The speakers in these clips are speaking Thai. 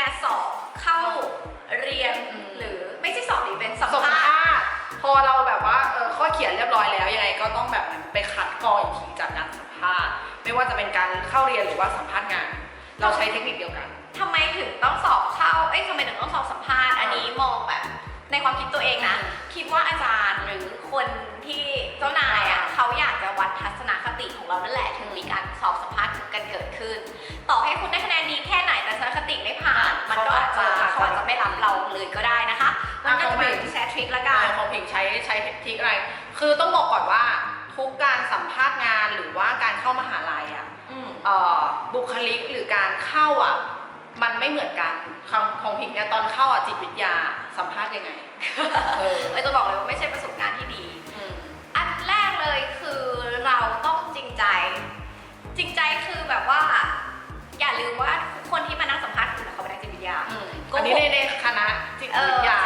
การสอบเข้าเรียนอืมหรือไม่ใช่สอบดิเป็นสัมสัมภาษณ์ภาษณ์พอเราแบบว่าเออข้อเขียนเรียบร้อยแล้วยังไงก็ต้องแบบเหมือนไปคัดกรองอีกทีจากการสัมภาษณ์ ไม่ว่าจะเป็นการเข้าเรียนหรือว่าสัมภาษณ์งาน เราใช้เทคนิคเดียวกัน ทำไมถึงต้องสอบเข้า เอ้ยทำไมถึงต้องสอบสัมภาษณ์ อันนี้มองแบบในความคิดตัวเองนะอืมคิดว่าอาจารย์หรือคนที่เจ้านายอะเขาอยากจะวัดทัศนคติของเรานั่นแหละถึงมีการสอบสัมภาษณ์กันเกิดขึ้น ต่อให้คุณได้คะแนนดีแค่ไหนแต่ คือต้องบอกก่อนว่าทุกการสัมภาษณ์งานหรือว่าการเข้ามหาลัยอะอืมเอ่อบุคลิกหรือการเข้าอะ มันไม่เหมือนกันของของผิงเนี่ยตอนเข้าอะจิตวิทยาสัมภาษณ์ยังไงเออเอ้ยจะบอกเลยว่าไม่ใช่ประสบการณ์ที่ดีอืมอันแรกเลยคือเราต้องจริงใจ จริงใจคือแบบว่า อย่าลืมว่าคนที่มานั่งสัมภาษณ์คุณน่ะเขาเป็นนักจิตวิทยาอืมโกหกอันนี้ในในคณะจิตเอวิอทยา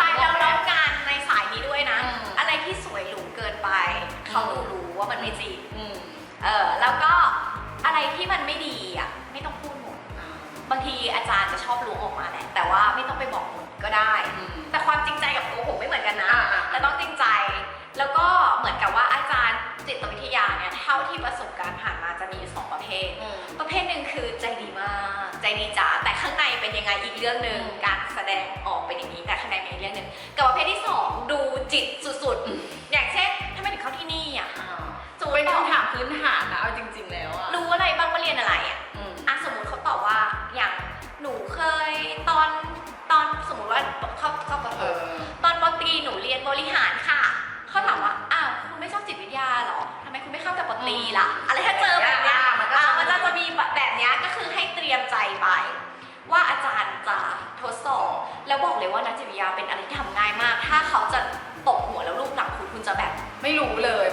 อืมเออแล้วก็อะไรที่มันไม่ดีอะไม่ต้องพูดหมด บางทีอาจารย์จะชอบรู้ออกมาแหละแต่ว่าไม่ต้องไปบอกหมดก็ได้อืมแต่ความจริงใจกับโกหกไม่เหมือนกันนะอ่าอ่าแต่ต้องจริงใจ แล้วก็เหมือนกับว่าอาจารย์จิตวิทยาเนี่ยเท่าที่ประสบการณ์ผ่านมาจะมีอยู่สองประเภทอืมประเภทหนึ่งคือใจดีมาก ใจดีจ๋าแต่ข้างในเป็นยังไงอีกเรื่องหนึ่งอืมการแสดงออกเป็นอย่างนี้แต่ข้างในเป็นอีกเรื่องหนึ่งกับประเภทที่สองดูจิตสุดอืมๆอย่างเช่นถ้าไม่ถึงเข้าที่นี่อะอ่าสมมติ เป็นตอบคำถามพื้นฐานนะเอาจริง ๆ แล้วอะรู้อะไรบ้างว่าเรียนอะไรอะอืมอะสมมติเขาตอบว่าอย่างหนูเคยตอนตอนสมมติว่าเข้าเข้าประถเอมอตอนปตรีหนูเรียนบริหารค่ะ เขาถามว่า อ้าวคุณไม่ชอบจิตวิทยาเหรอทำไมคุณไม่เข้าแต่ปตรีล่ะ อะไรถ้าเจอแบบเนี้ยมันก็อ่าจะมันจะจะมีแบบเนี้ยก็คือให้เตรียมใจไป ว่าอาจารย์จะทดสอบ แล้วบอกเลยว่านักจิตวิทยาเป็นอะไรที่ทำง่ายมาก ถ้าเขาจะตกหัวแล้วลูกหลังคุณคุณจะแบบ ไม่รู้เลย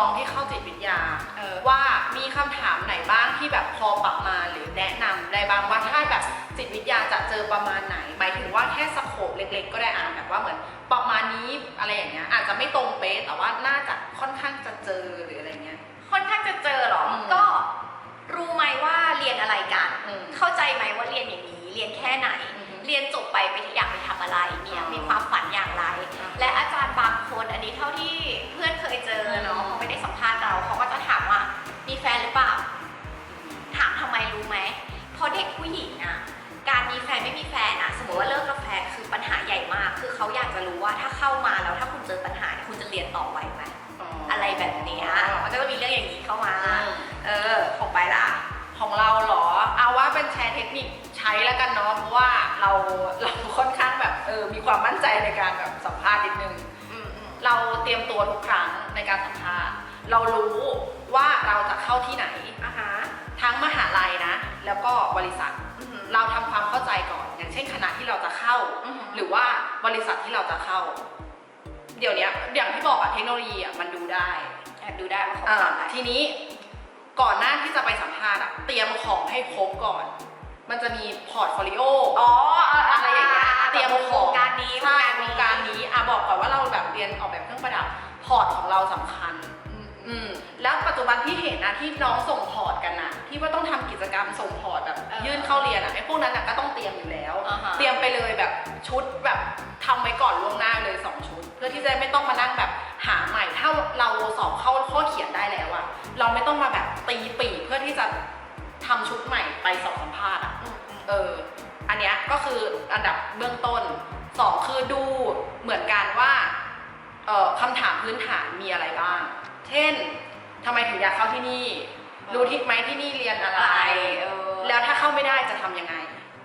องๆที่เข้าจิตวิทยาเออว่ามีคำถามไหนบ้างที่แบบพอปรับมาหรือแนะนำได้บ้างว่าถ้าแบบจิตวิทยาจะเจอประมาณไหนหมายถึงว่าแค่สโคปเล็ก ๆ ก็ได้อ่านแบบว่าเหมือนประมาณนี้อะไรอย่างเงี้ยอาจจะไม่ตรงเป๊ะแต่ว่าน่าจะค่อนข้างจะเจอหรืออะไรเงี้ยค่อนข้างจะเจอเหรออืมก็รู้ไหมว่าเรียนอะไรกันอืมเข้าใจไหมว่าเรียนอย่างนี้เรียนแค่ไหนอือฮึ เรียนจบไปไปอยากไปทำอะไรเนี่ยอ๋อมีความฝันอย่างไรอ่าและอาจารย์บางคนอันนี้เท่าที่เพื่อนเคยเจอเนาะอืมเขาไม่ได้สัมภาษณ์เราเขาก็จะถามว่ามีแฟนหรือเปล่า ถามทำไมรู้ไหมเพราะเด็กผู้หญิงอะการมีแฟนไม่มีแฟนอะสมมติว่าเลิกกับแฟนคือปัญหาใหญ่มาก คือเขาอยากจะรู้ว่าถ้าเข้ามาแล้วถ้าคุณเจอปัญหาเนี่ยคุณจะเรียนต่อไหวไหมอะไรแบบเนี้ยมันก็จะมีเรื่องอย่างนี้เข้ามาอืมเออของไปล่ะของเราเหรอ เอาว่าเป็นแชร์เทคนิค ใช้แล้วกันเนาะเพราะว่าเราเราค่อนข้างแบบเออมีความมั่นใจในการแบบสัมภาษณ์นิดนึงอืมอืมเราเตรียมตัวทุกครั้งในการสัมภาษณ์ เรารู้ว่าเราจะเข้าที่ไหนอะฮะทั้งมหาลัยนะ แล้วก็บริษัทอืมเราทำความเข้าใจก่อน อย่างเช่นคณะที่เราจะเข้าอืมหรือว่าบริษัทที่เราจะเข้า เดี๋ยวเนี้ยอย่างที่บอกอะเทคโนโลยีอะมันดูได้แอบดูได้ว่าเขาอ่าทำอะไรทีนี้ก่อนหน้าที่จะไปสัมภาษณ์อะเตรียมของให้ครบก่อน มันจะมีพอร์ตโฟลิโออ๋ออะไรอย่างเงี้ยเตรียมโคขรองงการนี้ใช่โครงการนี้อะบอกก่อนว่าเราแบบเรียนออกแบบเครื่องประดับพอร์ตของเราสำคัญอืมอืมแล้วปัจจุบันที่เห็นนะที่น้องส่งพอร์ตกันนะที่ว่าต้องทำกิจกรรมส่งพอร์ตแบบเออยื่นเข้าเรียนอะไอ้พวกนั้นอะก็ต้องเตรียมอยู่แล้วอ่าฮะเตรียมไปเลยแบบชุดแบบทำไว้ก่อนล่วงหน้าเลยสองชุด เพื่อที่จะไม่ต้องมานั่ง เออ อันเนี้ยก็คืออันดับเบื้องต้นสองคือดูเหมือนกันว่าเอ่อคำถามพื้นฐานมีอะไรบ้าง เช่นทำไมถึงอยากเข้าที่นี่ รู้ที่ไหมที่นี่เรียนอะไรอะไร เออ แล้วถ้าเข้าไม่ได้จะทำยังไง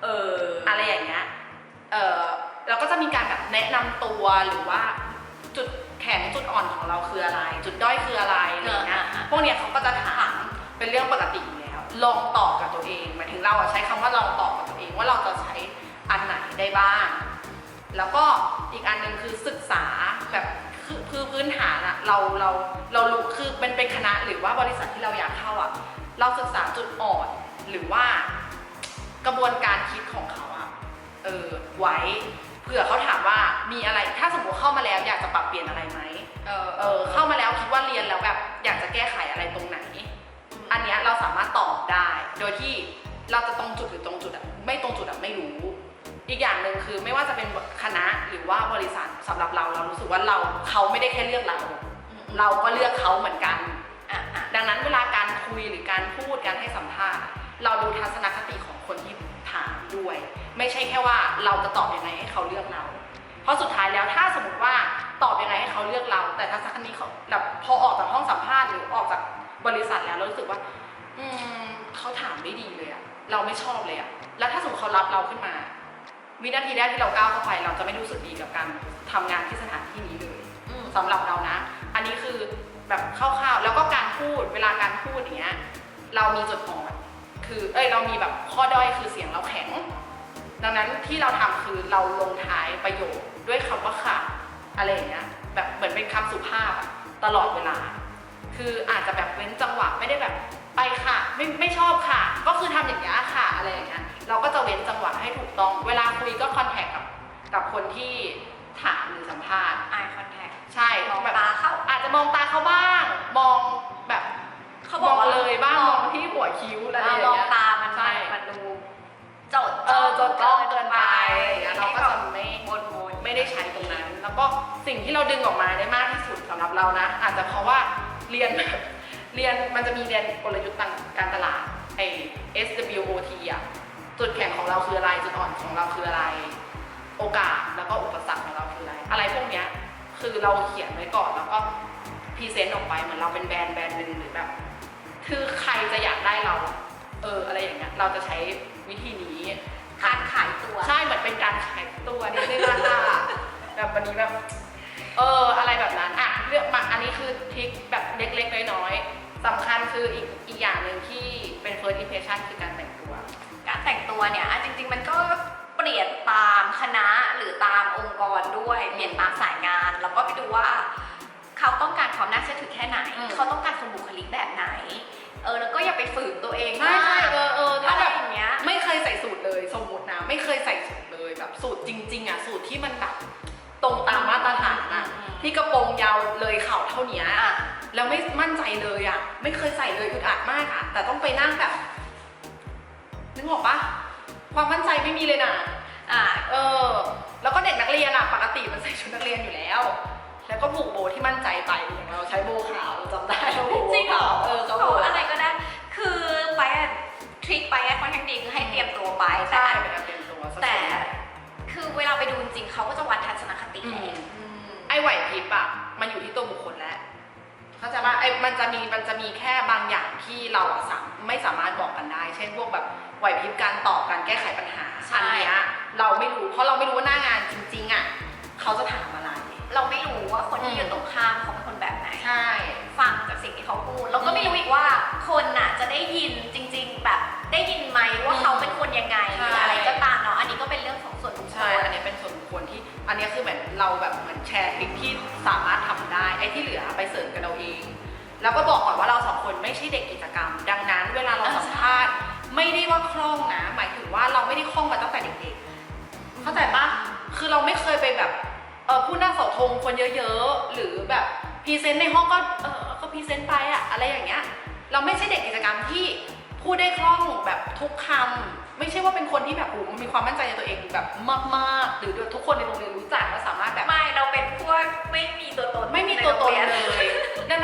เออ อะไรอย่างเงี้ย เออเราก็จะมีการแบบแนะนำตัวหรือว่าจุดแข็งจุดอ่อนของเราคืออะไร จุดด้อยคืออะไรอะไรอย่างเงี้ยอ่าพวกเนี้ยเขาก็จะถามเป็นเรื่องปกติอยู่แล้ว ลองตอบกับตัวเองหมายถึงเราอะใช้คำว่าลองตอบกับตัวเองว่าเราจะใช้อันไหนได้บ้าง แล้วก็อีกอันหนึ่งคือศึกษาแบบคือคือพื้นฐานอะเราเราเรารู้คือเป็นเป็นคณะหรือว่าบริษัทที่เราอยากเข้าอะเราศึกษาจุดอ่อนหรือว่ากระบวนการคิดของเขาอะเออไว้เผื่อเขาถามว่ามีอะไรถ้าสมมติเข้ามาแล้วอยากจะปรับเปลี่ยนอะไรไหมเออเออเข้ามาแล้วคิดว่าเรียนแล้วแบบอยากจะแก้ไขอะไรตรงไหน อันเนี้ยเราสามารถตอบได้ โดยที่เราจะตรงจุดหรือตรงจุดอะไม่ตรงจุดอะไม่รู้ อีกอย่างหนึ่งคือไม่ว่าจะเป็นคณะหรือว่าบริษัทสำหรับเราเรารู้สึกว่าเราเขาไม่ได้แค่เลือกเรา เราก็เลือกเขาเหมือนกันอะอะดังนั้นเวลาการคุยหรือการพูดการให้สัมภาษณ์เราดูทัศนคติของคนที่ถามด้วย ไม่ใช่แค่ว่าเราจะตอบยังไงให้เขาเลือกเรา เพราะสุดท้ายแล้วถ้าสมมติว่าตอบยังไงให้เขาเลือกเรา แต่ทัศนคติเขาแบบพอออกจากห้องสัมภาษณ์หรือออกจาก บริษัทแล้วเรารู้สึกว่า อืมเขาถามไม่ดีเลยอะเราไม่ชอบเลยอะแล้วถ้าสมมติเขารับเราขึ้นมา วินาทีแรกที่เราก้าวเข้าไป เราจะไม่รู้สึกดีกับการทำงานที่สถานที่นี้เลยอืมสำหรับเรานะ อันนี้คือแบบคร่าวๆ แล้วก็การพูดเวลาการพูดอย่างเงี้ยเรามีจุดอ่อนคือเอ้ยเรามีแบบข้อด้อยคือเสียงเราแข็ง ดังนั้นที่เราทำคือเราลงท้ายประโยคด้วยคำว่าค่ะอะไรอย่างเงี้ยแบบเหมือนเป็นคำสุภาพอะตลอดเวลา คืออาจจะแบบเว้นจังหวะไม่ได้แบบไปค่ะ ไม่ไม่ชอบค่ะ ก็คือทำอย่างเงี้ยค่ะอะไรอย่างเงี้ยเราก็จะเว้นจังหวะให้ถูกต้อง เวลาคุยก็คอนแทคกับกับคนที่ถามหรือสัมภาษณ์ eye contact ใช่มองแบบตาเข้าอาจจะมองตาเขาบ้าง มองแบบเขาบอกมว่าองเลยบ้างมมอองงที่หัวคิ้วอะไรอย่างมเงี้องยตามันใช่มันดูจดเออจนจ้องเกินไปให้เราก็แบบจะไม่วนๆไม่ได้ใช้ตรงนั้น แล้วก็สิ่งที่เราดึงออกมาได้มากที่สุดสำหรับเรานะ อาจจะเพราะว่า เรียนเรียนมันจะมีเรียนกลยุทธ์ทางการตลาดไอ SWOT อะจุดแข็งของเราคืออะไรจุดอ่อนของเราคืออะไร โอกาสแล้วก็อุปสรรคของเราคืออะไร อะไรพวกเนี้ยคือเราเขียนไว้ก่อนแล้วก็พรีเซนต์ออกไปเหมือนเราเป็นแบรนด์แบรนด์หนึ่งหรือแบบคือใครจะอยากได้เรา เอออะไรอย่างเงี้ยเราจะใช้วิธีนี้การขายตัว ใช่เหมือนเป็นการขายตัวนิดนึงอะค่ะแบบวันนี้แบบเอออะไรแบบนั้นอะเลือกมาอันนี้คือทริคแบบ เล็กๆน้อยๆสำคัญคืออีกอีกอย่างหนึ่งที่เป็น first impression คือการแต่งตัว การแต่งตัวเนี่ยอะจริง ๆ มันก็เปลี่ยนตามคณะหรือตามองค์กรด้วยเปลี่ยนตามสายงาน แล้วก็ไปดูว่าเขาต้องการความน่าเชื่อถือแค่ไหน อืม เขาต้องการคนบุคลิกแบบไหน เออแล้วก็อย่าไปฝืนตัวเองใช่ใช่มากเออเออถ้าอะไรแบบอย่างเงี้ย ไม่เคยใส่สูตรเลยสมมตินะ ไม่เคยใส่สูตรเลยแบบสูตรจริง ๆอะสูตรที่มันแบบตรงตามมาตรฐานอะอืม ที่กระโปรงยาวเลยเข่าเท่านี้อะ แล้วไม่มั่นใจเลยอะไม่เคยใส่เลยอึดอัดมากอะแต่ต้องไปนั่งแบบนึกออกปะความมั่นใจไม่มีเลยนะอะเออ แล้วก็เด็กนักเรียนอะปกติมันใส่ชุดนักเรียนอยู่แล้ว แล้วก็ผูกโบที่มั่นใจไปอย่างเราใช้โบขาวเราจำได้เราผูกโบจริงเหรอขาวเออเขาโอ้ผูกอะไรก็ได้ คือไปอะทริคไปอะค่อนข้างดีคือให้เตรียมตัวไปแต่ใช่เป็นการเตรียมตัวซะส่วนแต่ใหญ่คือเวลาไปดูจริงๆเขาก็จะวัดทัศนคติอืมแหละอืมไอ้ไหวพริบอะมันอยู่ที่ตัวบุคคลแล้ว เข้าใจป่ะไอ้มันจะมีมันจะมีแค่บางอย่างที่เราอะสามไม่สามารถบอกกันได้ เช่นพวกแบบไหวพริบการตอบการแก้ไขปัญหาใช่ อันเนี้ยเราไม่รู้เพราะเราไม่รู้ว่าหน้างานจริงๆอะเขาจะถามอะไร เราไม่รู้ว่าคนที่อืมอยู่ตรงข้ามเขาเป็นคนแบบไหน ใช่ ฟังจากสิ่งที่เขาพูด เราก็ไม่รู้อีกว่าคนน่ะจะได้ยินจริง ๆ แบบได้ยินไหมว่าเขาเป็นคนยังไงหรืออะไรก็ตามเนาะอันนี้ก็เป็นเรื่องของส่วนบุคคใช่ ล อันนี้เป็นส่วนบุคคลที่ อันนี้คือเหมือนเราแบบเหมือนแชร์ทริคที่สามารถทำ ไอ้ที่เหลือไปเสริมกันเราเอง แล้วก็บอกก่อนว่าเราสองคนไม่ใช่เด็กกิจกรรม ดังนั้นเวลาเราสัมภาษณ์ไม่ได้ว่าคล่องนะ หมายถึงว่าเราไม่ได้คล่องมาตั้งแต่เด็กๆ เข้าใจปะคือเราไม่เคยไปแบบเออพูดหน้าเสาธงคนเยอะๆ หรือแบบพรีเซนต์ในห้องก็เออก็พรีเซนต์ไปอะอะไรอย่างเงี้ย เราไม่ใช่เด็กกิจกรรมที่พูดได้คล่องแบบทุกคำไม่ใช่ว่าเป็นคนที่แบบโอ้มีความมั่นใจในตัวเองแบบมากๆ หรือทุกคนในโรงเรียนรู้จักและสามารถ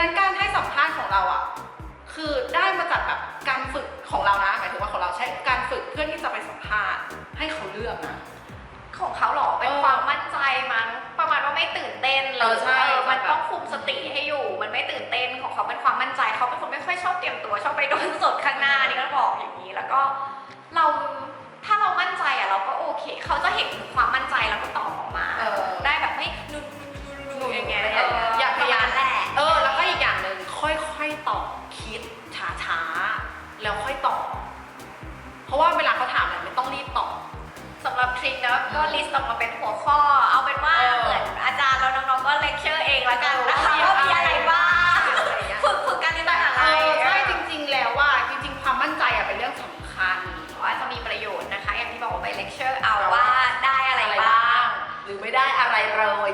นั้นการให้สัมภาษณ์ของเราอะ คือได้มาจากแบบการฝึกของเรานะหมายถึงว่าของเราใช้การฝึกเพื่อที่จะไปสัมภาษณ์ให้เขาเลือกนะ ของเขาหรอเป็นเออความมั่นใจมั้งประมาณว่าไม่ตื่นเต้นเลเอยอใช่เออมันแบบ ต้องคุมสติให้อยู่ มันไม่ตื่นเต้นของเขาเป็นความมั่นใจเขาเป็นคนไม่ค่อยชอบเตรียมตัวชอบไปโดนสดข้างหน้านี่ก็บอกอย่างนี้ แล้วก็เราถ้าเรามั่นใจอะเราก็โอเค เขาจะเห็นถึงความ คิดช้าๆแล้วค่อยตอบ เพราะว่าเวลาเขาถามเนี่ยไม่ต้องรีบตอบสำหรับทริคแล้วก็ลิสต์ออกมาเป็นหัวข้อ เอาเป็นว่าเหมือนอาจารย์แล้วน้องๆก็เลคเชอร์เองละกันนะคะว่ามีอะไรบ้างฝึกฝึกการเรีหนอะไรใช่จริง ๆ แล้วว่าจริง ๆ ความมั่นใจอะเป็นเรื่องสำคัญเว่าจะมีประโยชน์นะคะ อย่างที่บอกไปเลคเชอร์เอาว่าได้อะไรบ้าง หรือไม่ได้อะไรเลย